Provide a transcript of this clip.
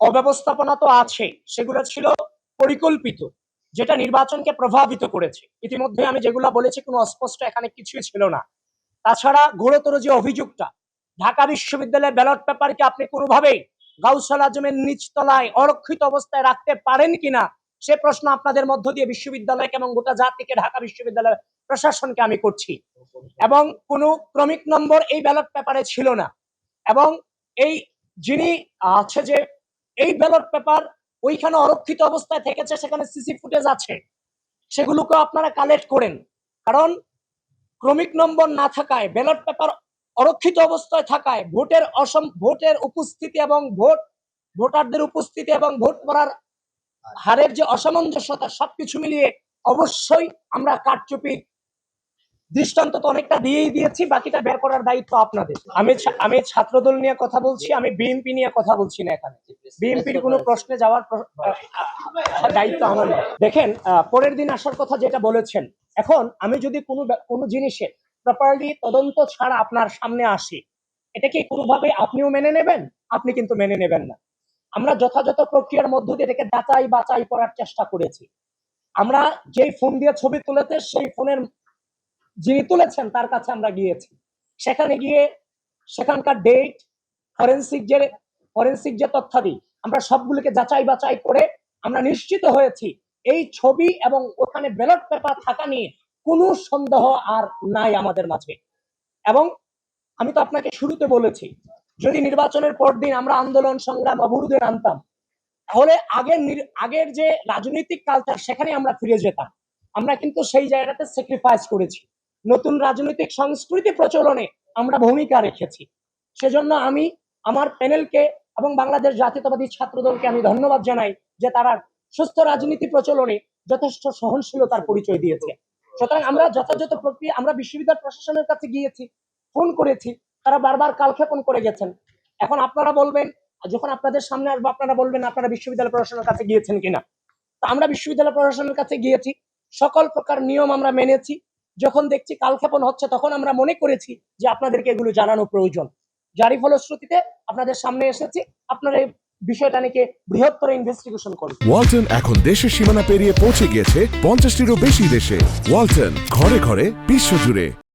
অব্যবস্থাপনা তো আছে, সেগুলো ছিল পরিকল্পিত, যেটা নির্বাচনকে প্রভাবিত করেছে। ইতিমধ্যে আমি যেগুলো বলেছি, কোনো অস্পষ্ট এখানে কিছুই ছিল না। তাছাড়া ঘোরতর যে অভিযোগটা, ঢাকা বিশ্ববিদ্যালয়ের ব্যালট পেপারকে আপনি কোনোভাবেই গাউসাল আজমের নিচতলায় অরক্ষিত অবস্থায় রাখতে পারেন কিনা, সে প্রশ্ন আপনাদের মধ্য দিয়ে বিশ্ববিদ্যালয়কে এবং গোটা জাতিকে ঢাকা বিশ্ববিদ্যালয়ের প্রশাসনকে আমি করছি। এবং কোনো ক্রমিক নম্বর এই ব্যালট পেপারে ছিল না। এবং এই যিনি আছে যে এই ব্যালট পেপার ওইখানে অরক্ষিত অবস্থায় থেকেছে, সেখানে সিসি ফুটেজ আছে। সেগুলোকে আপনারা কালেক্ট করেন। কারণ ক্রমিক নম্বর না থাকায়, ব্যালট পেপার অরক্ষিত অবস্থায় থাকায় ভোটের অসম, ভোটের উপস্থিতি এবং ভোট, ভোটারদের উপস্থিতি এবং ভোট করার হারের যে অসামঞ্জস্যতা, সবকিছু মিলিয়ে অবশ্যই আমরা কারচুপি দৃষ্টান্ত তো অনেকটা দিয়েই দিয়েছি, বাকিটা বের করার দায়িত্ব আপনাদের। আমি আমি ছাত্রদল নিয়ে কথা বলছি, আমি বিএনপি নিয়ে কথা বলছি না এখানে। বিএনপির কোনো প্রশ্নে যাওয়ার দায়িত্ব আমার। দেখেন পরের দিন আসার কথা যেটা বলেছেন, এখন আমি যদি কোনো কোনো জিনিসের প্রপারলি তদন্ত ছাড়া আপনার সামনে আসি, এটা কি কোনোভাবে আপনিও মেনে নেবেন? আপনি কিন্তু মেনে নেবেন না। আমরা যথাযথ প্রক্রিয়ার মধ্য দিয়ে এটাকে যাচাই বাছাই করার চেষ্টা করেছি। আমরা যেই ফোন দিয়ে ছবি তুলেছে, সেই ফোনের যিনি তুলেছেন, তার কাছে আমরা গিয়েছি। সেখানে গিয়ে সেখানকার ডেট ফরেন্সিক যে ফরেন্সিক যে তথ্যাদি, আমরা সবগুলোকে যাচাই বাছাই করে আমরা নিশ্চিত হয়েছি, এই ছবি এবং ওখানে ব্যালট পেপার থাকা নিয়ে কোনো সন্দেহ আর নাই আমাদের মাঝে। এবং আমি তো আপনাকে শুরুতে বলেছি, যদি নির্বাচনের পর দিন আমরা আন্দোলন সংগ্রাম অবরোধে আনতাম তাহলে আগের আগের যে রাজনৈতিক কালচার সেখানে আমরা ফিরে যেতাম। আমরা কিন্তু সেই জায়গাতে স্যাক্রিফাইস করেছি। নতুন রাজনৈতিক সংস্কৃতি প্রচলনে আমরা ভূমিকা রেখেছি। সেজন্য আমি আমার প্যানেলকে এবং বাংলাদেশ জাতীয়তাবাদী ছাত্রদলকে আমি ধন্যবাদ জানাই যে তারা সুস্থ রাজনীতি প্রচলনে যথেষ্ট সহনশীলতার পরিচয় দিয়েছে। সুতরাং আমরা যথাযথ প্রক্রিয়া, আমরা বিশ্ববিদ্যালয় প্রশাসনের কাছে গিয়েছি, ফোন করেছি, তারা বারবার কালক্ষেপণ করে গেছেন। এখন আপনারা বলবেন, যখন আপনাদের সামনে আসব, আপনারা বলবেন আপনারা বিশ্ববিদ্যালয় প্রশাসনের কাছে গিয়েছেন কিনা। তো আমরা বিশ্ববিদ্যালয় প্রশাসনের কাছে গিয়েছি, সকল প্রকার নিয়ম আমরা মেনেছি যখন দেখছি কালক্ষেপণ হচ্ছে, তখন আমরা মনে করেছি যে আপনাদেরকে এগুলো জানানো প্রয়োজন। যারই ফলশ্রুতিতে আপনাদের সামনে এসেছি। আপনারা এই বিষয়টা নাকি বৃহত্তর ইনভেস্টিগেশন করুন। ওয়ালটন এখন দেশের সীমানা পেরিয়ে পৌঁছে গিয়েছে পঞ্চাশটিরও বেশি দেশে। ওয়ালটন ঘরে ঘরে বিশ্বজুড়ে।